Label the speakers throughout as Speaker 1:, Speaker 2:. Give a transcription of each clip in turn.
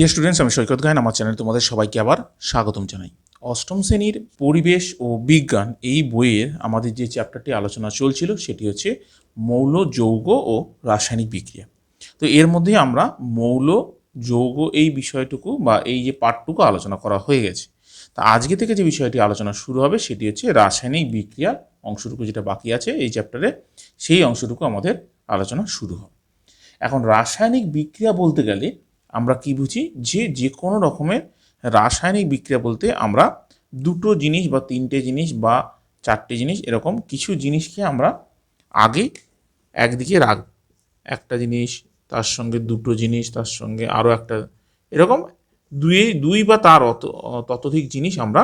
Speaker 1: Dear students আমি সৈকত গায়ন। আমার চ্যানেলে তোমাদের সবাইকে আবার স্বাগতম জানাই। অষ্টম শ্রেণির পরিবেশ ও বিজ্ঞান এই বইয়ের আমাদের যে চ্যাপ্টারটি আলোচনা চলছিল, সেটি হচ্ছে মৌল, যৌগ ও রাসায়নিক বিক্রিয়া। তো এর মধ্যে আমরা মৌল, যৌগ এই বিষয়টুকু বা এই যে পাঠটুকু আলোচনা করা হয়ে গেছে। তা আজকে থেকে যে বিষয়টি আলোচনা শুরু হবে, সেটি হচ্ছে রাসায়নিক বিক্রিয়া অংশটুকু যেটা বাকি আছে এই চ্যাপ্টারে সেই অংশটুকু আমাদের আলোচনা শুরু হবে। এখন রাসায়নিক বিক্রিয়া বলতে গেলে আমরা কি বুঝি? যে যে কোনো রকমের রাসায়নিক বিক্রিয়া বলতে আমরা দুটো জিনিস বা তিনটে জিনিস বা চারটে জিনিস এরকম কিছু জিনিসকে আমরা আগে একদিকে রাখ, একটা জিনিস, তার সঙ্গে দুটো জিনিস, তার সঙ্গে আরও একটা, এরকম দুই দুই বা তার অত, ততোধিক জিনিস আমরা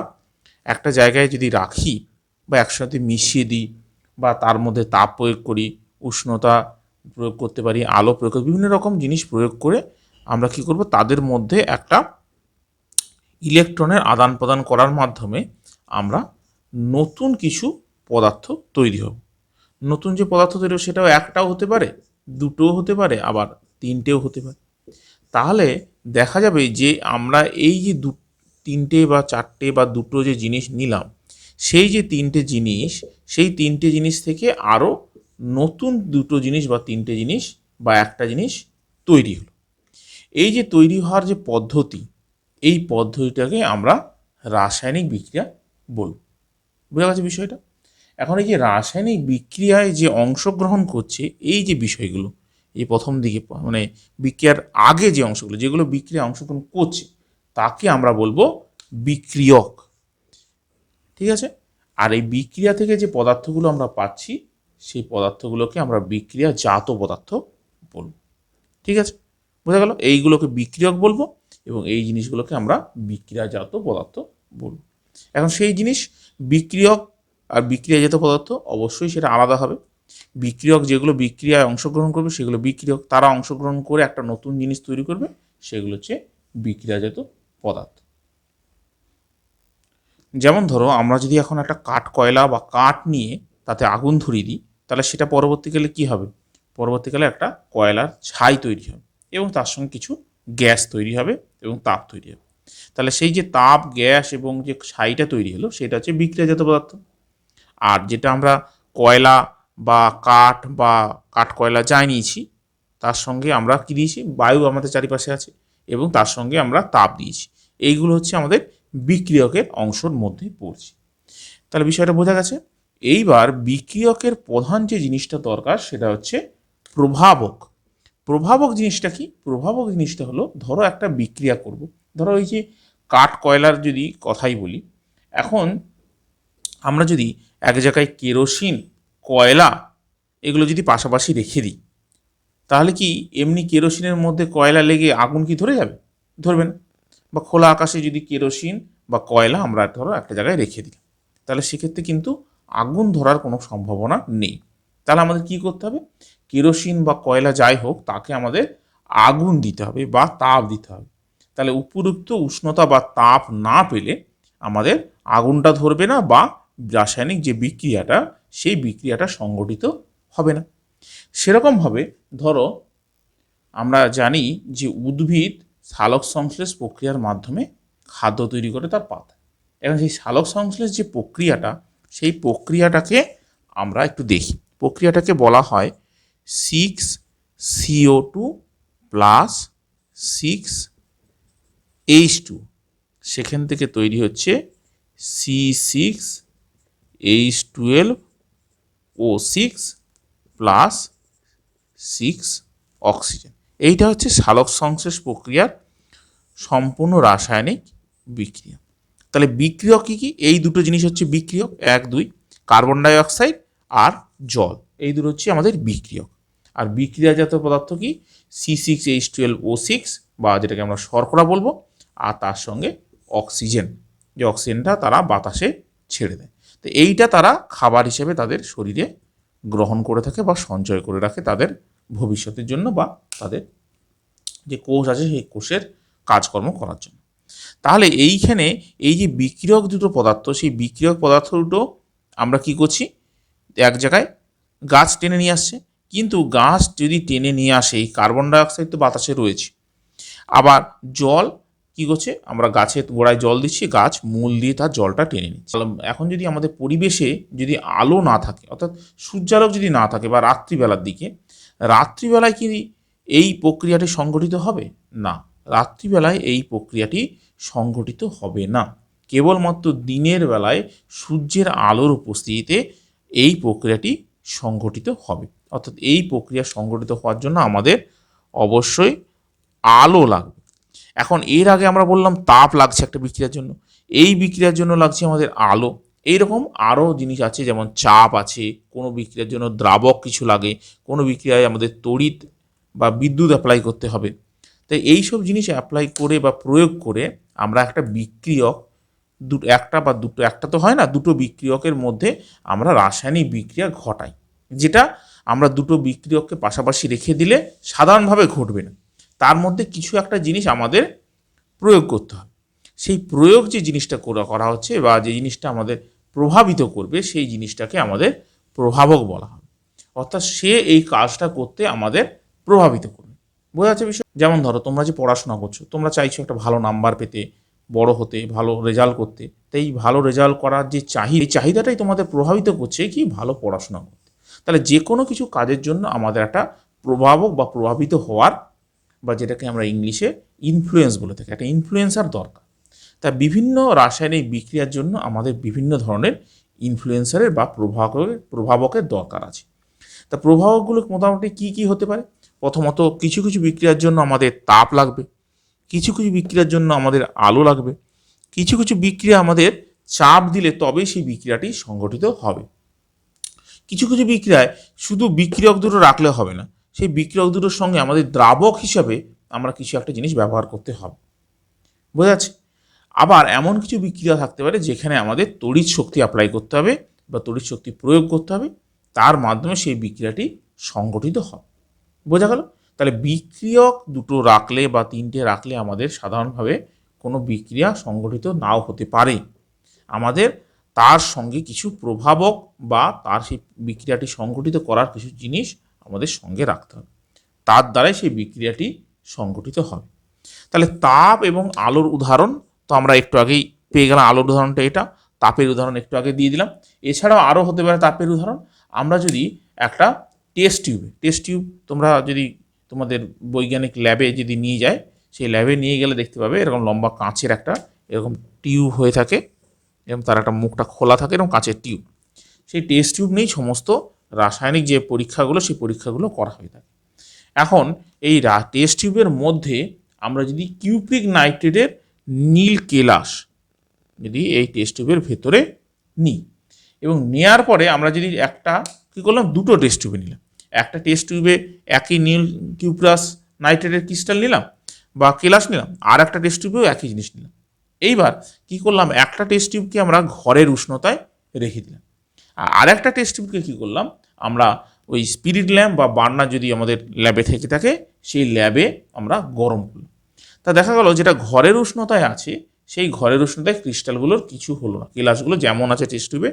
Speaker 1: একটা জায়গায় যদি রাখি বা একসাথে মিশিয়ে দিই বা তার মধ্যে তাপ প্রয়োগ করি, উষ্ণতা প্রয়োগ করতে পারি, আলো প্রয়োগ বিভিন্ন রকম জিনিস প্রয়োগ করে আমরা কি করব? তাদের মধ্যে একটা ইলেকট্রনের আদান প্রদান করার মাধ্যমে আমরা নতুন কিছু পদার্থ তৈরি হব। নতুন যে পদার্থ তৈরি হবে সেটাও একটাও হতে পারে, দুটোও হতে পারে, আবার তিনটেও হতে পারে। তাহলে দেখা যাবে যে আমরা এই যে দু, তিনটে বা চারটে বা দুটো যে জিনিস নিলাম, সেই যে তিনটে জিনিস, সেই তিনটে জিনিস থেকে আরও নতুন দুটো জিনিস বা তিনটে জিনিস বা একটা জিনিস তৈরি হলো। এই যে তৈরি হওয়ার যে পদ্ধতি, এই পদ্ধতিটাকে আমরা রাসায়নিক বিক্রিয়া বলব। বোঝা গেছে বিষয়টা? এখন এই যে রাসায়নিক বিক্রিয়ায় যে অংশগ্রহণ করছে, এই যে বিষয়গুলো, এই প্রথম দিকে মানে বিক্রিয়ার আগে যে অংশগুলো, যেগুলো বিক্রিয়া অংশগ্রহণ করছে, তাকে আমরা বলব বিক্রিয়ক। ঠিক আছে? আর এই বিক্রিয়া থেকে যে পদার্থগুলো আমরা পাচ্ছি, সেই পদার্থগুলোকে আমরা বিক্রিয়া জাত পদার্থ বলব। ঠিক আছে? বোঝা গেল? এইগুলোকে বিক্রিয়ক বলব এবং এই জিনিসগুলোকে আমরা বিক্রিয়াজাত পদার্থ বলব। এখন সেই জিনিস বিক্রিয়ক আর বিক্রিয়াজাত পদার্থ অবশ্যই সেটা আলাদা হবে। বিক্রিয়ক যেগুলো বিক্রিয়ায় অংশগ্রহণ করবে সেগুলো বিক্রিয়ক। তারা অংশগ্রহণ করে একটা নতুন জিনিস তৈরি করবে, সেগুলো হচ্ছে বিক্রিয়াজাত পদার্থ। যেমন ধরো, আমরা যদি এখন একটা কাঠ, কয়লা বা কাঠ নিয়ে তাতে আগুন ধরিয়ে দিই, তাহলে সেটা পরবর্তীকালে কি হবে? পরবর্তীকালে একটা কয়লার ছাই তৈরি হবে। এবং তার সঙ্গে কিছু গ্যাস তৈরি হবে এবং তাপ তৈরি হবে। তাহলে সেই যে তাপ, গ্যাস এবং যে ছাইটা তৈরি হলো, সেটা হচ্ছে বিক্রিয়াজাত পদার্থ। আর যেটা আমরা কয়লা বা কাঠ বা কাঠ কয়লা যাই নিয়েছি, তার সঙ্গে আমরা কী দিয়েছি? বায়ু আমাদের চারিপাশে আছে এবং তার সঙ্গে আমরা তাপ দিয়েছি। এইগুলো হচ্ছে আমাদের বিক্রিয়কের অংশর মধ্যে পড়ছে। তাহলে বিষয়টা বোঝা গেছে? এইবার বিক্রিয়কের প্রধান যে জিনিসটা দরকার, সেটা হচ্ছে প্রভাবক। প্রভাবক জিনিসটা কি? প্রভাবক জিনিসটা হলো ধরো একটা বিক্রিয়া করব। ধরো ওই যে কাঠ কয়লার যদি কথাই বলি, এখন আমরা যদি এক জায়গায় কেরোসিন, কয়লা এগুলো যদি পাশাপাশি রেখে দিই, তাহলে কি এমনি কেরোসিনের মধ্যে কয়লা লেগে আগুন কি ধরে যাবে? ধরবে না বা খোলা আকাশে যদি কেরোসিন বা কয়লা আমরা ধরো একটা জায়গায় রেখে দিই তাহলে সেক্ষেত্রে কিন্তু আগুন ধরার কোনো সম্ভাবনা নেই। তাহলে আমাদের কি করতে হবে? কেরোসিন বা কয়লা যাই হোক, তাকে আমাদের আগুন দিতে হবে বা তাপ দিতে হবে। তাহলে উপযুক্ত উষ্ণতা বা তাপ না পেলে আমাদের আগুনটা ধরবে না বা রাসায়নিক যে বিক্রিয়াটা, সেই বিক্রিয়াটা সংগঠিত হবে না। সেরকমভাবে ধরো, আমরা জানি যে উদ্ভিদ সালোক সংশ্লেষ প্রক্রিয়ার মাধ্যমে খাদ্য তৈরি করে তার পাতা। এখন সেই সালোক সংশ্লেষ যে প্রক্রিয়াটা, সেই প্রক্রিয়াটাকে আমরা একটু দেখি। প্রক্রিয়াটাকে বলা হয় six CO two plus six H two সেখান থেকে তৈরি হচ্ছে C six H twelve O six plus six oxygen এইটা হচ্ছে সালোক সংশ্লেষ প্রক্রিয়ার সম্পূর্ণ রাসায়নিক বিক্রিয়া। তাহলে বিক্রিয়ক কী কী? এই দুটো জিনিস হচ্ছে বিক্রিয়ক। এক, দুই কার্বন ডাই অক্সাইড আর জল। এই দুটো হচ্ছে আমাদের বিক্রিয়ক। আর বিক্রিয়াজাত পদার্থ কি? C six H twelve O six বা যেটাকে আমরা শর্করা বলব, আর তার সঙ্গে অক্সিজেন। যে অক্সিজেনটা তারা বাতাসে ছেড়ে দেয়। তো এইটা তারা খাবার হিসেবে তাদের শরীরে গ্রহণ করে থাকে বা সঞ্চয় করে রাখে তাদের ভবিষ্যতের জন্য বা তাদের যে কোষ আছে, সেই কোষের কাজকর্ম করার জন্য। তাহলে এইখানে এই যে বিক্রিয়ক দুটো পদার্থ, সেই বিক্রিয়ক পদার্থ দুটো আমরা কি করছি? এক জায়গায় গাছ টেনে নিয়ে আসছে। কিন্তু গাছ যদি টেনে নিয়ে আসে, এই কার্বন ডাইঅক্সাইড তো বাতাসে রয়েছে। আবার জল, কি করছে? আমরা গাছের গোড়ায় জল দিচ্ছি, গাছ মূল দিয়ে তার জলটা টেনে নিচ্ছে। এখন যদি আমাদের পরিবেশে যদি আলো না থাকে, অর্থাৎ সূর্যালোক যদি না থাকে বা রাত্রিবেলার দিকে, রাত্রিবেলায় কি এই প্রক্রিয়াটি সংঘটিত হবে? না। রাত্রিবেলায় এই প্রক্রিয়াটি সংঘটিত হবে না। কেবলমাত্র দিনের বেলায় সূর্যের আলোর উপস্থিতিতে এই প্রক্রিয়াটি সংঘটিত হবে। অর্থাৎ এই প্রক্রিয়া সংঘটিত হওয়ার জন্য আমাদের অবশ্যই আলো লাগবে। এখন এর আগে আমরা বললাম তাপ লাগছে একটা বিক্রিয়ার জন্য। এই বিক্রিয়ার জন্য লাগছে আমাদের আলো। এইরকম আরও জিনিস আছে, যেমন চাপ আছে, কোনো বিক্রিয়ার জন্য দ্রাবক কিছু লাগে, কোনো বিক্রিয়ায় আমাদের তড়িৎ বা বিদ্যুৎ অ্যাপ্লাই করতে হবে। তাই এই সব জিনিস অ্যাপ্লাই করে বা প্রয়োগ করে আমরা একটা বিক্রিয়ক দুটো, একটা বা দুটো, একটা তো হয় না, দুটো বিক্রিয়কের মধ্যে আমরা রাসায়নিক বিক্রিয়া ঘটাই, যেটা আমরা দুটো বিক্রিয়ককে পাশাপাশি রেখে দিলে সাধারণভাবে ঘটবে না। তার মধ্যে কিছু একটা জিনিস আমাদের প্রয়োগ করতে হবে। সেই প্রয়োগ যে জিনিসটা করা করা হচ্ছে বা যে জিনিসটা আমাদের প্রভাবিত করবে, সেই জিনিসটাকে আমাদের প্রভাবক বলা হবে। অর্থাৎ সে এই কাজটা করতে আমাদের প্রভাবিত করবে। বোঝা যাচ্ছে বিষয়? যেমন ধরো, তোমরা যে পড়াশোনা করছ, তোমরা চাইছো একটা ভালো নাম্বার পেতে বড় হতে, ভালো রেজাল্ট করতে। তাই ভালো রেজাল্ট করার যে চাহিদা এই চাহিদাটাই তোমাদের প্রভাবিত করছে কি ভালো পড়াশোনা করতে। তাহলে যে কোনো কিছু কাজের জন্য আমাদের একটা প্রভাবক বা প্রভাবিত হওয়ার বা যেটাকে আমরা ইংলিশে ইনফ্লুয়েন্স বলে থাকি, একটা ইনফ্লুয়েন্সার দরকার। তা বিভিন্ন রাসায়নিক বিক্রিয়ার জন্য আমাদের বিভিন্ন ধরনের ইনফ্লুয়েন্সারের বা প্রভাবকের প্রভাবকের দরকার আছে। তা প্রভাবকগুলো মোটামুটি কী কী হতে পারে? প্রথমত কিছু কিছু বিক্রিয়ার জন্য আমাদের তাপ লাগবে। কিছু কিছু বিক্রিয়ার জন্য আমাদের আলো লাগবে, কিছু কিছু বিক্রিয়া আমাদের চাপ দিলে তবেই সেই বিক্রিয়াটি সংগঠিত হবে। কিছু কিছু বিক্রিয়ায় শুধু বিক্রিয়ক দুটো রাখলে হবে না, সেই বিক্রিয়ক দুটোর সঙ্গে আমাদের দ্রাবক হিসাবে আমরা কিছু একটা জিনিস ব্যবহার করতে হবে। বোঝা যাচ্ছে? আবার এমন কিছু বিক্রিয়া থাকতে পারে যেখানে আমাদের তড়িৎ শক্তি অ্যাপ্লাই করতে হবে বা তড়িৎ শক্তি প্রয়োগ করতে হবে, তার মাধ্যমে সেই বিক্রিয়াটি সংগঠিত হবে। বোঝা গেল? তাহলে বিক্রিয়ক দুটো রাখলে বা তিনটে রাখলে আমাদের সাধারণভাবে কোনো বিক্রিয়া সংগঠিত নাও হতে পারে। আমাদের তার সঙ্গে কিছু প্রভাবক বা তার সেই বিক্রিয়াটি সংগঠিত করার কিছু জিনিস আমাদের সঙ্গে রাখতে হবে। তার দ্বারাই সেই বিক্রিয়াটি সংগঠিত হবে। তাহলে তাপ এবং আলোর উদাহরণ, তো আমরা একটু আগেই পেয়ে গেলাম আলোর উদাহরণটা এটা, তাপের উদাহরণ একটু আগে দিয়ে দিলাম। এছাড়াও আরও হতে পারে তাপের উদাহরণ। আমরা যদি একটা টেস্ট টিউবে, টেস্ট টিউব তোমরা যদি তোমাদের বৈজ্ঞানিক ল্যাবে যদি নিয়ে যায়, সেই ল্যাবে নিয়ে গেলে দেখতে পাবে এরকম লম্বা কাঁচের একটা, এরকম টিউব হয়ে থাকে, এবং তার একটা মুখটা খোলা থাকে এরকম কাঁচের টিউব সেই টেস্ট টিউব নিয়েই সমস্ত রাসায়নিক যে পরীক্ষাগুলো, সেই পরীক্ষাগুলো করা হয়ে থাকে। এখন এই টেস্ট টিউবের মধ্যে আমরা যদি কিউপ্রিক নাইট্রেটের নীল কেলাস যদি এই টেস্ট টিউবের ভেতরে নিই, এবং নেয়ার পরে আমরা যদি একটা কী করলাম, দুটো টেস্ট টিউবে নিলাম। একটা টেস্ট টিউবে একই নীল কিউপ্রাস নাইট্রেটের ক্রিস্টাল নিলাম বা কেলাস নিলাম, আর একটা টেস্ট টিউবেও একই জিনিস নিলাম। এইবার কি করলাম? একটা টেস্ট টিউবকে আমরা ঘরের উষ্ণতায় রেখে দিলাম। আর আরেকটা টেস্ট টিউবকে কী করলাম? আমরা ওই স্পিরিট ল্যাম্প বা বার্নার যদি আমাদের ল্যাবে থেকে থাকে, সেই ল্যাবে আমরা গরম করলাম। তা দেখা গেল যেটা ঘরের উষ্ণতায় আছে, সেই ঘরের উষ্ণতায় ক্রিস্টালগুলোর কিছু হলো না। কেলাসগুলো যেমন আছে টেস্ট টিউবে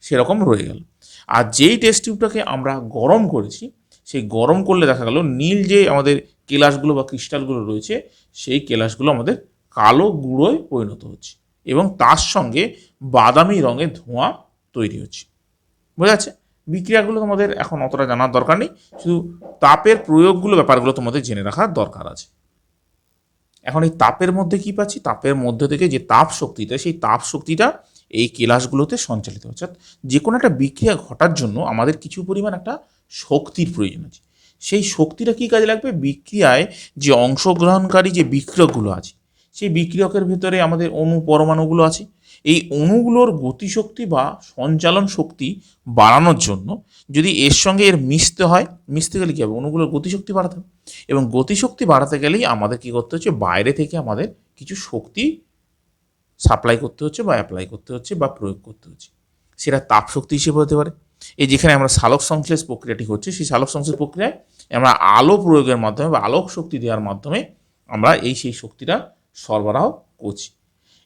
Speaker 1: সেরকম রয়ে গেল। আর যেই টেস্ট টিউবটাকে আমরা গরম করেছি, সেই গরম করলে দেখা গেল নীল যে আমাদের কেলাসগুলো বা ক্রিস্টালগুলো রয়েছে, সেই কেলাসগুলো আমাদের কালো গুঁড়োয় পরিণত হচ্ছে এবং তার সঙ্গে বাদামি রঙের ধোঁয়া তৈরি হচ্ছে। বোঝা যাচ্ছে? বিক্রিয়াগুলো তোমাদের এখন অতটা জানার দরকার নেই, শুধু তাপের প্রয়োগগুলো, ব্যাপারগুলো তোমাদের জেনে রাখার দরকার আছে। এখন এই তাপের মধ্যে কি পাচ্ছি? তাপের মধ্যে থেকে যে তাপ শক্তিটা সেই তাপ শক্তিটা এই কেলাসগুলোতে সঞ্চালিত হচ্ছে। অর্থাৎ যে কোনো একটা বিক্রিয়া ঘটার জন্য আমাদের কিছু পরিমাণ একটা শক্তির প্রয়োজন আছে। সেই শক্তিটা কী কাজে লাগবে? বিক্রিয়ায় যে অংশগ্রহণকারী যে বিক্রিয়কগুলো আছে, সেই বিক্রিয়কের ভেতরে আমাদের অণু পরমাণুগুলো আছে। এই অণুগুলোর গতিশক্তি বা সঞ্চালন শক্তি বাড়ানোর জন্য যদি এর সঙ্গে এর মিশতে হয়, মিশতে গেলে কী হবে? অণুগুলোর গতিশক্তি বাড়াতে হবে। এবং গতিশক্তি বাড়াতে গেলেই আমাদের কী করতে হচ্ছে? বাইরে থেকে আমাদের কিছু শক্তি সাপ্লাই করতে হচ্ছে বা অ্যাপ্লাই করতে হচ্ছে বা প্রয়োগ করতে হচ্ছে। সেটা তাপশক্তি হিসেবে হতে পারে। এই যেখানে আমরা সালোক সংশ্লেষ প্রক্রিয়াটি হচ্ছে সেই সালোক সংশ্লেষ প্রক্রিয়ায় আমরা আলো প্রয়োগের মাধ্যমে বা আলোক শক্তি দেওয়ার মাধ্যমে আমরা এই সেই শক্তিটা সরবরাহ করছি।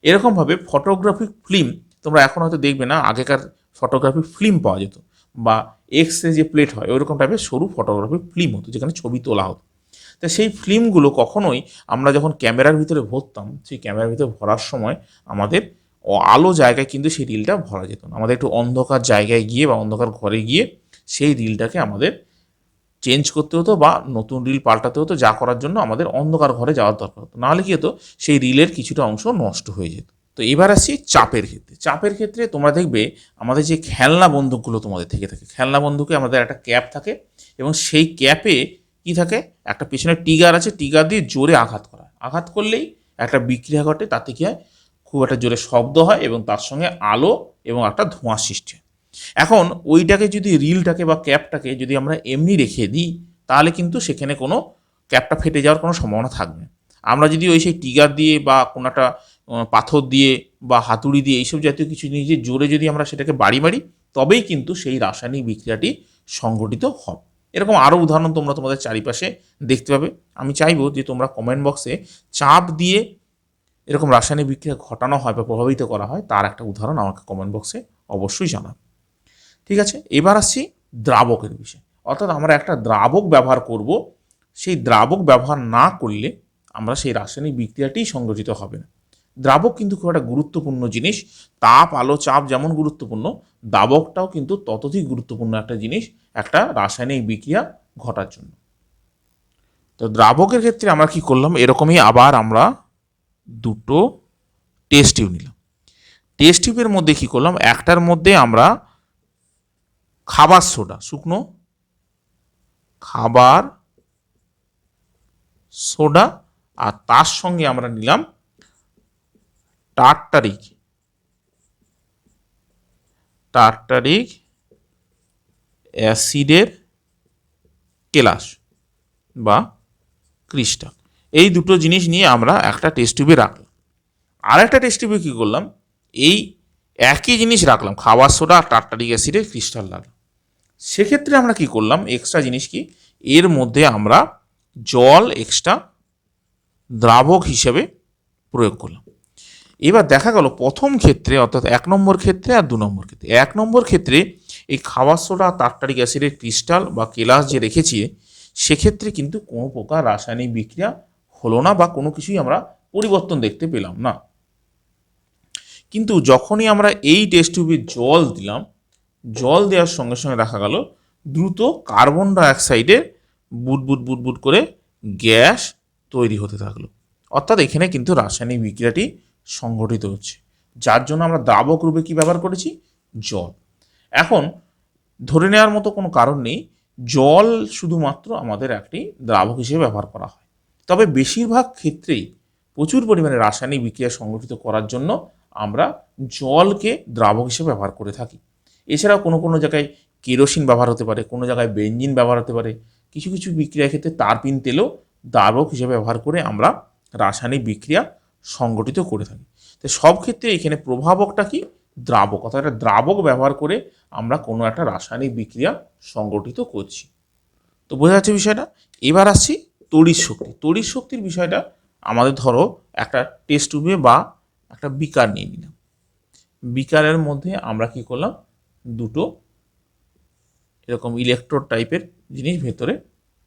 Speaker 1: এরকমভাবে ফটোগ্রাফিক ফিল্ম তোমরা এখন হয়তো দেখবে না, আগেকার ফটোগ্রাফিক ফিল্ম পাওয়া যেত বা এক্স রে যে প্লেট হয় ওইরকম টাইপের সরু ফটোগ্রাফিক ফিল্ম হতো, যেখানে ছবি তোলা হতো। তা সেই ফিল্মগুলো কখনোই আমরা যখন ক্যামেরার ভিতরে ভরতাম, সেই ক্যামেরার ভিতরে ভরার সময় আমাদের আলো জায়গায় কিন্তু সেই রিলটা ভরা যেত না। আমাদের একটু অন্ধকার জায়গায় গিয়ে বা অন্ধকার ঘরে গিয়ে সেই রিলটাকে আমাদের চেঞ্জ করতে হতো বা নতুন রিল পাল্টাতে হতো, যা করার জন্য আমাদের অন্ধকার ঘরে যাওয়ার দরকার হতো। নাহলে কি হতো, সেই রিলের কিছুটা অংশ নষ্ট হয়ে যেত। তো এবার আসি চাপের ক্ষেত্রে। চাপের ক্ষেত্রে তোমরা দেখবে আমাদের যে খেলনা বন্দুকগুলো তোমাদের থেকে থাকে। খেলনা বন্দুকে আমাদের একটা ক্যাপ থাকে এবং সেই ক্যাপে কি থাকে? একটা পেছনে টিগার আছে টিগার দিয়ে জোরে আঘাত করা। আঘাত করলেই একটা বিক্রিয়া ঘটে, তাতে কি হয়? খুব একটা জোরে শব্দ হয় এবং তার সঙ্গে আলো এবং একটা ধোঁয়ার সৃষ্টি হয়। এখন ওইটাকে যদি রিলটাকে বা ক্যাপটাকে যদি আমরা এমনি রেখে দিই, তাহলে কিন্তু সেখানে কোনো ক্যাপটা ফেটে যাওয়ার কোনো সম্ভাবনা থাকবে আমরা যদি ওই সেই টিগার দিয়ে বা কোনো একটা পাথর দিয়ে বা হাতুড়ি দিয়ে এইসব জাতীয় কিছু জিনিস জোরে যদি আমরা সেটাকে বাড়ি মারি, তবেই কিন্তু সেই রাসায়নিক বিক্রিয়াটি সংগঠিত হবে। এরকম আরও উদাহরণ তোমরা তোমাদের চারিপাশে দেখতে পাবে। আমি চাইব যে তোমরা কমেন্ট বক্সে চাপ দিয়ে এরকম রাসায়নিক বিক্রিয়া ঘটানো হয় বা প্রভাবিত করা হয়, তার একটা উদাহরণ আমাকে কমেন্ট বক্সে অবশ্যই জানাবে ঠিক আছে? এবার আসছি দ্রাবকের বিষয়ে। অর্থাৎ আমরা একটা দ্রাবক ব্যবহার করব। সেই দ্রাবক ব্যবহার না করলে আমরা সেই রাসায়নিক বিক্রিয়াটি সংগঠিত হবে না। দ্রাবক কিন্তু খুব একটা গুরুত্বপূর্ণ জিনিস। তাপ, আলো, চাপ যেমন গুরুত্বপূর্ণ, দ্রাবকটাও কিন্তু ততোধিক গুরুত্বপূর্ণ একটা জিনিস, একটা রাসায়নিক বিক্রিয়া ঘটার জন্য। তো দ্রাবকের ক্ষেত্রে আমরা কি করলাম? এরকমই আবার আমরা দুটো টেস্ট টিউব নিলাম। টেস্ট টিউবের মধ্যে কি করলাম? একটার মধ্যে আমরা খাবার সোডা, শুকনো খাবার সোডা, আর তার সঙ্গে আমরা নিলাম টার্টারিক টার্টারিক অ্যাসিডের কেলাস বা ক্রিস্টাল। এই দুটো জিনিস নিয়ে আমরা একটা টেস্ট টিউবে রাখলাম। আর একটা টেস্ট টিউবে কী করলাম? এই একই জিনিস রাখলাম। খাবার সোডা আর টার্টারিক অ্যাসিডের ক্রিস্টাল রাখলাম সেক্ষেত্রে আমরা কি করলাম? এক্সট্রা জিনিস কি? এর মধ্যে আমরা জল এক্সট্রা দ্রাবক হিসেবে প্রয়োগ করলাম। এবার দেখা গেল প্রথম ক্ষেত্রে, অর্থাৎ এক নম্বর ক্ষেত্রে আর দু নম্বর ক্ষেত্রে। এক নম্বর ক্ষেত্রে এই খাবার সোডা টার্টারিক অ্যাসিডের ক্রিস্টাল বা কেলাস যে রেখেছি, সেক্ষেত্রে কিন্তু কোনো প্রকার রাসায়নিক বিক্রিয়া হলো না বা কোনো কিছুই আমরা পরিবর্তন দেখতে পেলাম না। কিন্তু যখনই আমরা এই টেস্ট টিউবে জল দিলাম, জল দেওয়ার সঙ্গে সঙ্গে দেখা গেল দ্রুত কার্বন ডাইঅক্সাইডের বুট বুট বুট বুট করে গ্যাস তৈরি হতে থাকল। অর্থাৎ এখানে কিন্তু রাসায়নিক বিক্রিয়াটি সংগঠিত হচ্ছে। যার জন্য আমরা দ্রাবক রূপে কি ব্যবহার করেছি? জল। এখন ধরে নেওয়ার মতো কোনো কারণ নেই। জল শুধুমাত্র আমাদের একটি দ্রাবক হিসেবে ব্যবহার করা হয়। তবে বেশিরভাগ ক্ষেত্রেই প্রচুর পরিমাণে রাসায়নিক বিক্রিয়া সংগঠিত করার জন্য আমরা জলকে দ্রাবক হিসেবে ব্যবহার করে থাকি। এছাড়াও কোনো কোনো জায়গায় কেরোসিন ব্যবহার হতে পারে, কোনো জায়গায় বেঞ্জিন ব্যবহার হতে পারে। কিছু কিছু বিক্রিয়ার ক্ষেত্রে তারপিন তেলও দ্রাবক হিসেবে ব্যবহার করে আমরা রাসায়নিক বিক্রিয়া সংগঠিত করে থাকি। তো সব ক্ষেত্রে এখানে প্রভাবকটা কি? দ্রাবক। অর্থাৎ একটা দ্রাবক ব্যবহার করে আমরা কোনো একটা রাসায়নিক বিক্রিয়া সংগঠিত করছি। তো বোঝা যাচ্ছে বিষয়টা? এবার আসছি তড়িৎ শক্তি। তড়িৎ শক্তির বিষয়টা আমাদের ধরো একটা টেস্ট টিউবে বা একটা বিকার নিয়ে নিলাম। বিকারের মধ্যে আমরা কি করলাম? দুটো এরকম ইলেকট্রোড টাইপের জিনিস ভেতরে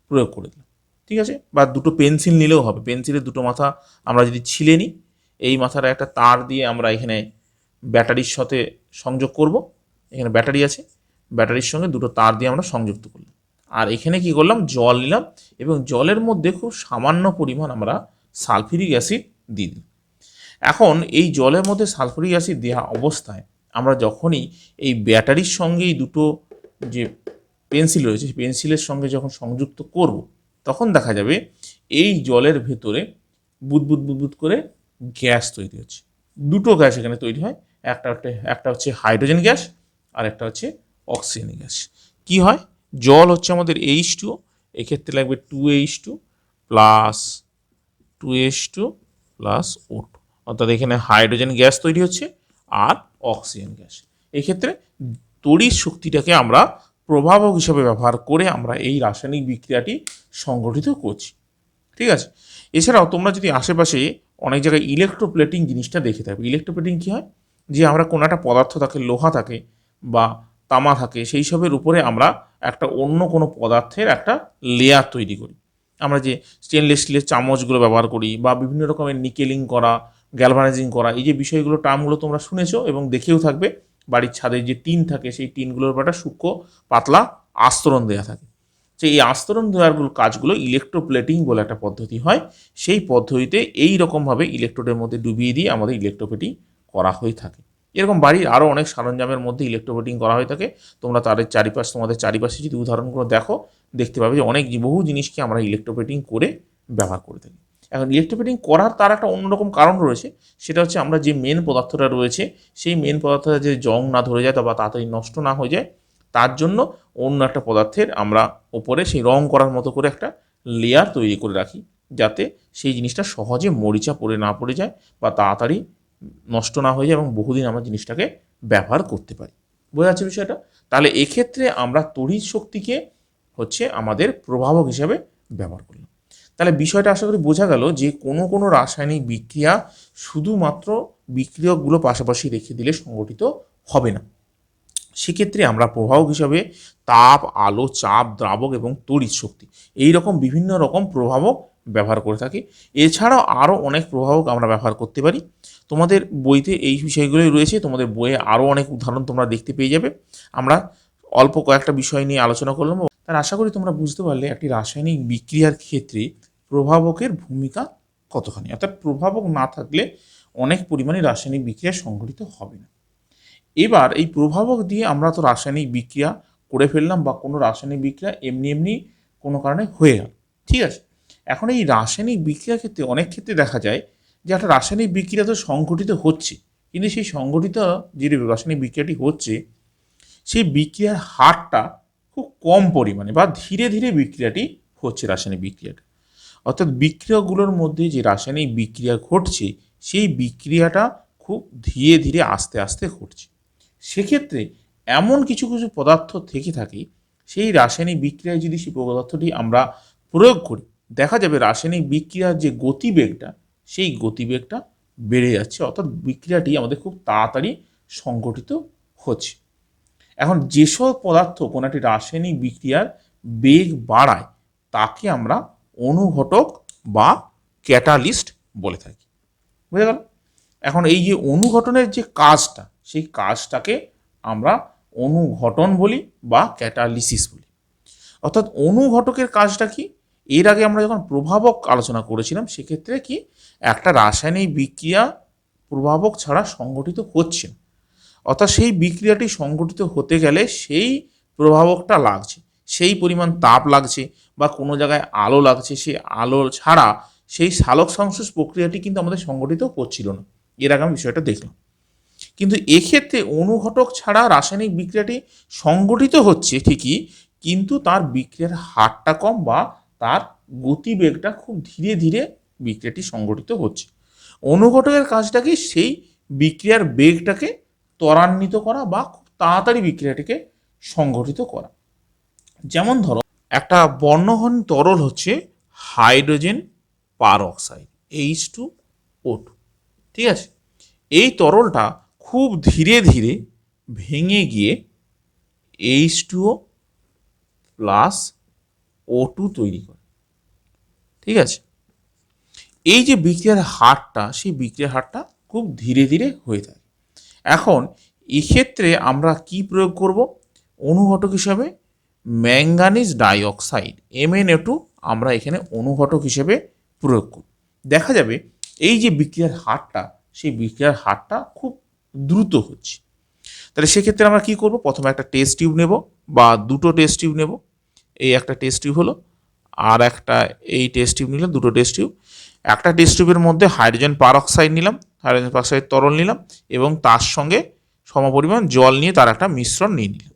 Speaker 1: প্রয়োগ করে দিলাম। ঠিক আছে? বা দুটো পেন্সিল নিলেও হবে। পেন্সিলের দুটো মাথা আমরা যদি ছিলে নিই, এই মাথার একটা তার দিয়ে আমরা এখানে ব্যাটারির সাথে সংযোগ করব। এখানে ব্যাটারি আছে। ব্যাটারির সঙ্গে দুটো তার দিয়ে আমরা সংযুক্ত করলাম। আর এখানে কি করলাম? জল নিলাম এবং জলের মধ্যে খুব সামান্য পরিমাণ আমরা সালফিউরিক অ্যাসিড দিই এখন এই জলের মধ্যে সালফিউরিক অ্যাসিড দেওয়া অবস্থায় আমরা যখনই এই ব্যাটারির সঙ্গে এই দুটো যে পেন্সিল রয়েছে পেন্সিলের সঙ্গে যখন সংযুক্ত করব তখন দেখা যাবে এই জলের ভেতরে বুদবুদ বুদবুদ করে গ্যাস তৈরি হচ্ছে। দুটো গ্যাস এখানে তৈরি হয়, একটা একটা হচ্ছে হাইড্রোজেন গ্যাস আর একটা হচ্ছে অক্সিজেন গ্যাস। কি হয়? জল হচ্ছে আমাদের এইচ টু এক্ষেত্রে লাগবে two H two plus two H two plus O two অর্থাৎ এখানে হাইড্রোজেন গ্যাস তৈরি হচ্ছে আর অক্সিজেন গ্যাস। এক্ষেত্রে তড়িৎ শক্তিটাকে আমরা প্রভাবক হিসেবে ব্যবহার করে আমরা এই রাসায়নিক বিক্রিয়াটি সংগঠিত করছি। ঠিক আছে? এছাড়াও তোমরা যদি আশেপাশে অনেক জায়গায় ইলেকট্রোপ্লেটিং জিনিসটা দেখে থাকবে ইলেকট্রোপ্লেটিং কী হয়? যে আমরা কোনো একটা পদার্থ থাকে, লোহা থাকে বা তামা থাকে, সেই সবের উপরে আমরা একটা অন্য কোনো পদার্থের একটা লেয়ার তৈরি করি। আমরা যে স্টেনলেস স্টিলের চামচগুলো ব্যবহার করি বা বিভিন্ন রকমের নিকেলিং করা গ্যালভানাইজিং করা, এই যে বিষয়গুলো টার্মগুলো তোমরা শুনেছো এবং দেখেও থাকবে বাড়ির ছাদে যে টিন থাকে, সেই টিনগুলোর উপর একটা সূক্ষ্ম পাতলা আস্তরণ দেওয়া থাকে। যে এই আস্তরণ দেওয়ারগুলো কাজগুলো ইলেকট্রোপ্লেটিং বলে একটা পদ্ধতি হয়। সেই পদ্ধতিতে এই রকমভাবে ইলেকট্রোডের মধ্যে ডুবিয়ে দিয়ে আমাদের ইলেকট্রোপ্লেটিং করা হয়ে থাকে। এরকম বাড়ির আরও অনেক সরঞ্জামের মধ্যে ইলেকট্রোপ্লেটিং করা হয়ে থাকে। তোমরা তাদের চারিপাশ, তোমাদের চারিপাশে যদি উদাহরণগুলো দেখো, দেখতে পাবে যে অনেক বহু জিনিসকে আমরা ইলেকট্রোপ্লেটিং করে ব্যবহার করে থাকি। এখন ইলেকট্রোপ্লেটিং করার তার একটা অন্যরকম কারণ রয়েছে, সেটা হচ্ছে আমরা যে মেন পদার্থটা রয়েছে, সেই মেন পদার্থটা যে জং না ধরে যায়, বা তাড়াতাড়ি নষ্ট না হয়ে যায়, তার জন্য অন্য একটা পদার্থের আমরা ওপরে সেই রং করার মতো করে একটা লেয়ার তৈরি করে রাখি, যাতে সেই জিনিসটা সহজে মরিচা পড়ে না পড়ে যায়, বা তাড়াতাড়ি নষ্ট না হয়ে যায়, এবং বহুদিন আমরা জিনিসটাকে ব্যবহার করতে পারি। বোঝা যাচ্ছে বিষয়টা? তাহলে এক্ষেত্রে আমরা তড়িৎ শক্তিকে হচ্ছে আমাদের প্রভাবক হিসাবে ব্যবহার করলাম। তাহলে বিষয়টা আশা করি বোঝা গেল যে কোনো কোনো রাসায়নিক বিক্রিয়া শুধুমাত্র বিক্রিয়কগুলো পাশাপাশি রেখে দিলে সংগঠিত হবে না। সেক্ষেত্রে আমরা প্রভাবক হিসাবে তাপ, আলো, চাপ, দ্রাবক এবং তড়িৎ শক্তি এই রকম বিভিন্ন রকম প্রভাবক ব্যবহার করে থাকি। এছাড়াও আরও অনেক প্রভাবক আমরা ব্যবহার করতে পারি। তোমাদের বইতে এই বিষয়গুলোই রয়েছে, তোমাদের বইয়ে আরও অনেক উদাহরণ তোমরা দেখতে পেয়ে যাবে। আমরা অল্প কয়েকটা বিষয় নিয়ে আলোচনা করলাম। তার আশা করি তোমরা বুঝতে পারলে একটি রাসায়নিক বিক্রিয়ার ক্ষেত্রে প্রভাবকের ভূমিকা কতখানি? অর্থাৎ প্রভাবক না থাকলে অনেক পরিমাণে রাসায়নিক বিক্রিয়া সংঘটিত হবে না। এবার এই প্রভাবক দিয়ে আমরা তো রাসায়নিক বিক্রিয়া করে ফেললাম বা কোনো রাসায়নিক বিক্রিয়া এমনি এমনি কোনো কারণে হয়ে গেল। ঠিক আছে? এখন এই রাসায়নিক বিক্রিয়ার ক্ষেত্রে অনেক ক্ষেত্রে দেখা যায় যে একটা রাসায়নিক বিক্রিয়া তো সংঘটিত হচ্ছে, কিন্তু সেই সংঘটিত যে রাসায়নিক বিক্রিয়াটি হচ্ছে, সেই বিক্রিয়ার হারটা খুব কম পরিমাণে বা ধীরে ধীরে বিক্রিয়াটি হচ্ছে রাসায়নিক বিক্রিয়াটা। অর্থাৎ বিক্রিয়াগুলোর মধ্যে যে রাসায়নিক বিক্রিয়া ঘটছে, সেই বিক্রিয়াটা খুব ধীরে ধীরে আস্তে আস্তে ঘটছে। সেক্ষেত্রে এমন কিছু কিছু পদার্থ থেকে থাকে, সেই রাসায়নিক বিক্রিয়ায় যদি সেই পদার্থটি আমরা প্রয়োগ করি, দেখা যাবে রাসায়নিক বিক্রিয়ার যে গতিবেগটা, সেই গতিবেগটা বেড়ে যাচ্ছে। অর্থাৎ বিক্রিয়াটি আমাদের খুব তাড়াতাড়ি সংগঠিত হচ্ছে। এখন যেসব পদার্থ কোনো একটি রাসায়নিক বিক্রিয়ার বেগ বাড়ায়, তাকে আমরা অনুঘটক বা ক্যাটালিস্ট বলে থাকি। বুঝে গেল? এখন এই যে অনুঘটনের যে কাজটা, সেই কাজটাকে আমরা অনুঘটন বলি বা ক্যাটালিসিস বলি। অর্থাৎ অনুঘটকের কাজটা কি? এর আগে আমরা যখন প্রভাবক আলোচনা করেছিলাম, সেক্ষেত্রে কি একটা রাসায়নিক বিক্রিয়া প্রভাবক ছাড়া সংগঠিত হচ্ছে না। অর্থাৎ সেই বিক্রিয়াটি সংগঠিত হতে গেলে সেই প্রভাবকটা লাগছে, সেই পরিমাণ তাপ লাগছে বা কোনো জায়গায় আলো লাগছে, সেই আলো ছাড়া সেই সালোক সংশ্লেষ প্রক্রিয়াটি কিন্তু আমাদের সংগঠিত করছিল না। এর আগে আমি বিষয়টা দেখলাম। কিন্তু এক্ষেত্রে অনুঘটক ছাড়া রাসায়নিক বিক্রিয়াটি সংগঠিত হচ্ছে ঠিকই, কিন্তু তার বিক্রিয়ার হারটা কম বা তার গতিবেগটা খুব ধীরে ধীরে বিক্রিয়াটি সংগঠিত হচ্ছে। অনুঘটকের কাজটা কি? সেই বিক্রিয়ার বেগটাকে ত্বরান্বিত করা বা খুব তাড়াতাড়ি বিক্রিয়াটিকে সংগঠিত করা। যেমন ধরো, একটা বর্ণহীন তরল হচ্ছে hydrogen peroxide H two O two. ঠিক আছে? এই তরলটা খুব ধীরে ধীরে ভেঙে গিয়ে H two O plus O two তৈরি করে। ঠিক আছে? এই যে বিক্রিয়ার হারটা, সেই বিক্রিয়ার হারটা খুব ধীরে ধীরে হয়ে থাকে। এখন এক্ষেত্রে আমরা কি প্রয়োগ করব? অনুঘটক হিসাবে ম্যাঙ্গানিজ ডাইঅক্সাইড এমএনএ টু আমরা এখানে অনুঘটক হিসেবে প্রয়োগ করব দেখা যাবে এই যে বিক্রিয়ার হারটা, সেই বিক্রিয়ার হারটা খুব দ্রুত হচ্ছে। তাহলে সেক্ষেত্রে আমরা কি করব? প্রথমে একটা টেস্ট টিউব নেব বা দুটো টেস্ট টিউব নেব। এই একটা টেস্ট টিউব হলো, আর একটা এই টেস্ট টিউব নিলাম, দুটো টেস্ট টিউব একটা টিউবের মধ্যে হাইড্রোজেন পারঅক্সাইড নিলাম হাইড্রোজেন পারঅক্সাইড তরল নিলাম এবং তার সঙ্গে সমপরিমাণ জল নিয়ে তার একটা মিশ্রণ নিয়ে নিলাম।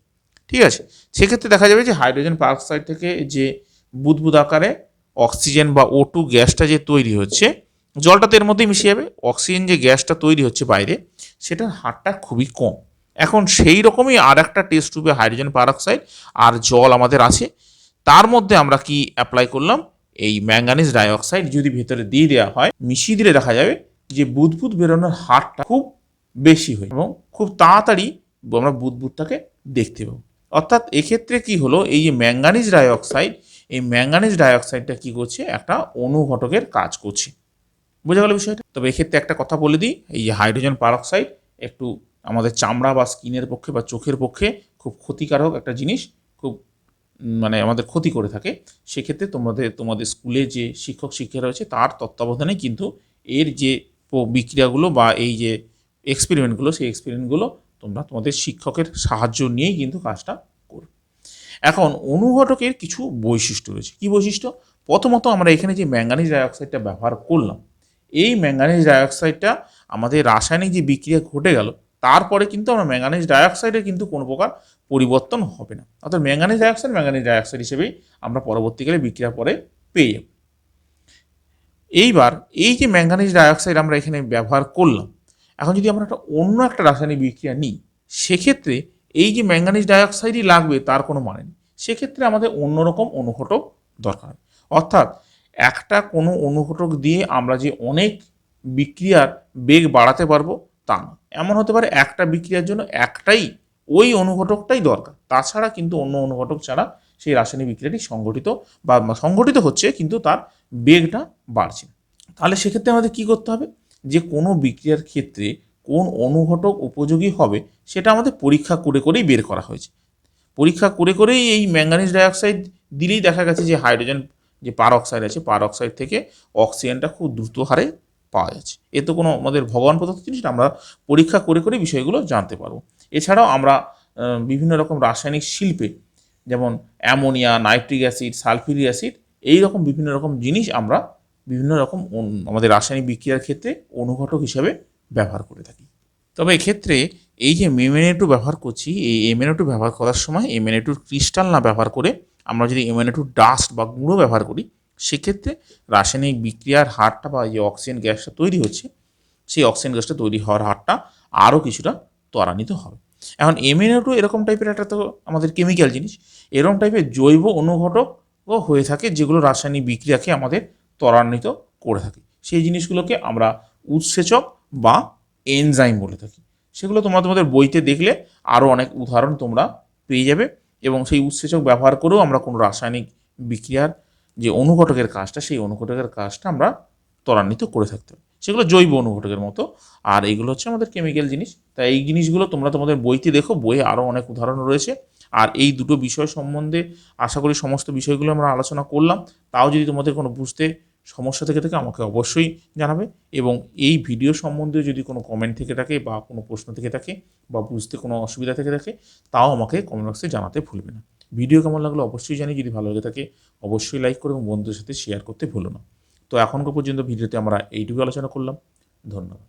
Speaker 1: ঠিক আছে? সেক্ষেত্রে দেখা যাবে যে হাইড্রোজেন পারঅক্সাইড থেকে যে বুদবুদ আকারে অক্সিজেন বা ও গ্যাসটা যে তৈরি হচ্ছে, জলটা তো এর মধ্যেই মিশে যাবে। অক্সিজেন যে গ্যাসটা তৈরি হচ্ছে বাইরে, সেটার হারটা খুবই কম। এখন সেই রকমই আর একটা টেস্ট টিউবে হাইড্রোজেন পারঅক্সাইড আর জল আমাদের আছে। তার মধ্যে আমরা কি অ্যাপ্লাই করলাম? এই ম্যাঙ্গানিজ ডাইঅক্সাইড যদি ভেতরে দিয়ে দেওয়া হয়, মিশিয়ে দিলে দেখা যাবে যে বুদবুদ বেরোনোর হারটা খুব বেশি হয় এবং খুব তাড়াতাড়ি আমরা বুদবুদটাকে দেখতে পাবো। অর্থাৎ এক্ষেত্রে কি হলো, এই যে ম্যাঙ্গানিজ ডাইঅক্সাইড, এই ম্যাঙ্গানিজ ডাইঅক্সাইডটা কী করছে, একটা অনুঘটকের কাজ করছে। বোঝা গেল বিষয়টা? তবে এক্ষেত্রে একটা কথা বলে দিই, এই যে হাইড্রোজেন পারক্সাইড একটু আমাদের চামড়া বা স্কিনের পক্ষে বা চোখের পক্ষে খুব ক্ষতিকারক একটা জিনিস, খুব মানে আমাদের ক্ষতি করে থাকে, সেক্ষেত্রে তোমাদের তোমাদের স্কুলে যে শিক্ষক শিক্ষিকা রয়েছে, তার তত্ত্বাবধানে কিন্তু এর যে বিক্রিয়াগুলো বা এই যে এক্সপেরিমেন্টগুলো সেই এক্সপেরিমেন্টগুলো তোমরা তোমাদের শিক্ষকের সাহায্য নিয়েই কিন্তু কাজটা করবে এখন অনুঘটকের কিছু বৈশিষ্ট্য রয়েছে। কী বৈশিষ্ট্য? প্রথমত আমরা এখানে যে ম্যাঙ্গানিজ ডাইঅক্সাইডটা ব্যবহার করলাম, এই ম্যাঙ্গানিজ ডাইঅক্সাইডটা আমাদের রাসায়নিক যে বিক্রিয়া ঘটে গেল, তারপরে কিন্তু আমরা ম্যাঙ্গানিজ ডাইঅক্সাইডের কিন্তু কোনো প্রকার পরিবর্তন হবে না। অর্থাৎ ম্যাঙ্গানিজ ডাইঅক্সাইড ম্যাঙ্গানিজ ডাইঅক্সাইড হিসেবেই আমরা পরবর্তীকালে বিক্রিয়ার পরে পেয়ে যাব। এইবার এই যে ম্যাঙ্গানিজ ডাইঅক্সাইড আমরা এখানে ব্যবহার করলাম, এখন যদি আমরা একটা অন্য একটা রাসায়নিক বিক্রিয়া নিই, সেক্ষেত্রে এই যে ম্যাঙ্গানিজ ডাইঅক্সাইডই লাগবে তার কোনো মানে নেই। সেক্ষেত্রে আমাদের অন্যরকম অনুঘটক দরকার। অর্থাৎ একটা কোনো অনুঘটক দিয়ে আমরা যে অনেক বিক্রিয়ার বেগ বাড়াতে পারব তা না। এমন হতে পারে একটা বিক্রিয়ার জন্য একটাই ওই অনুঘটকটাই দরকার। তাছাড়া কিন্তু অন্য অনুঘটক ছাড়া সেই রাসায়নিক বিক্রিয়াটি সংগঠিত বা সংগঠিত হচ্ছে কিন্তু তার বেগটা বাড়ছে। তাহলে সেক্ষেত্রে আমাদের কি করতে হবে? যে কোনো বিক্রিয়ার ক্ষেত্রে কোন অনুঘটক উপযোগী হবে সেটা আমাদের পরীক্ষা করে করেই বের করা হয়েছে। পরীক্ষা করে করেই এই ম্যাঙ্গানিজ ডাইঅক্সাইড দিলেই দেখা গেছে যে হাইড্রোজেন যে পার অক্সাইড আছে পার অক্সাইড থেকে অক্সিজেনটা খুব দ্রুত হারে পাওয়া যাচ্ছে। এ তো কোনো আমাদের ভগবান প্রদত্ত জিনিস না, আমরা পরীক্ষা করে করে বিষয়গুলো জানতে পারব। এছাড়াও আমরা বিভিন্ন রকম রাসায়নিক শিল্পে, যেমন ammonia, nitric acid, sulphuric acid, এই রকম বিভিন্ন রকম জিনিস আমরা বিভিন্ন রকম আমাদের রাসায়নিক বিক্রিয়ার ক্ষেত্রে অনুঘটক হিসাবে ব্যবহার করে থাকি। তবে এক্ষেত্রে এই যে মেমেনেটু ব্যবহার করছি, এই এমএনএটু ব্যবহার করার সময় এমএনএটুর ক্রিস্টাল না ব্যবহার করে আমরা যদি এমএনএটুর ডাস্ট বা গুঁড়ো ব্যবহার করি, সেক্ষেত্রে রাসায়নিক বিক্রিয়ার হারটা বা যে অক্সিজেন গ্যাসটা তৈরি হচ্ছে, সেই অক্সিজেন গ্যাসটা তৈরি হওয়ার হারটা আরও কিছুটা ত্বরান্বিত হবে। এখন এমএনএটু এরকম টাইপের একটা তো আমাদের কেমিক্যাল জিনিস, এরকম টাইপের জৈব অনুঘটকও হয়ে থাকে যেগুলো রাসায়নিক বিক্রিয়াকে আমাদের ত্বরান্বিত করে থাকে। সেই জিনিসগুলোকে আমরা উৎসেচক বা এনজাইম বলে থাকি। সেগুলো তোমরা তোমাদের বইতে দেখলে আরও অনেক উদাহরণ তোমরা পেয়ে যাবে এবং সেই উৎসেচক ব্যবহার করেও আমরা কোনো রাসায়নিক বিক্রিয়ার যে অনুঘটকের কাজটা, সেই অনুঘটকের কাজটা আমরা ত্বরান্বিত করে থাকতে পারি। সেগুলো জৈব অনুঘটকের মতো। আর এইগুলো হচ্ছে আমাদের কেমিক্যাল জিনিস। তাই এই জিনিসগুলো তোমরা তোমাদের বইতে দেখো, বইয়ে আরও অনেক উদাহরণ রয়েছে। আর এই দুটো বিষয় সম্বন্ধে আশা করি সমস্ত বিষয়গুলো আমরা আলোচনা করলাম। তাও যদি তোমাদের কোনো বুঝতে সমস্যা থেকে থাকে, আমাকে অবশ্যই জানাবে। এবং এই ভিডিও সম্বন্ধে যদি কোনো কমেন্ট থেকে থাকে বা কোনো প্রশ্ন থেকে থাকে বা বুঝতে কোনো অসুবিধা থেকে থাকে, তাও আমাকে কমেন্ট বক্সে জানাতে ভুলবে না। ভিডিও কেমন লাগল অবশ্যই জানি। যদি ভালো লেগে থাকে, অবশ্যই লাইক করে এবং বন্ধুদের সাথে শেয়ার করতে ভুলো না। তো এখনকার পর্যন্ত ভিডিওতে আমরা এইটুকু আলোচনা করলাম। ধন্যবাদ।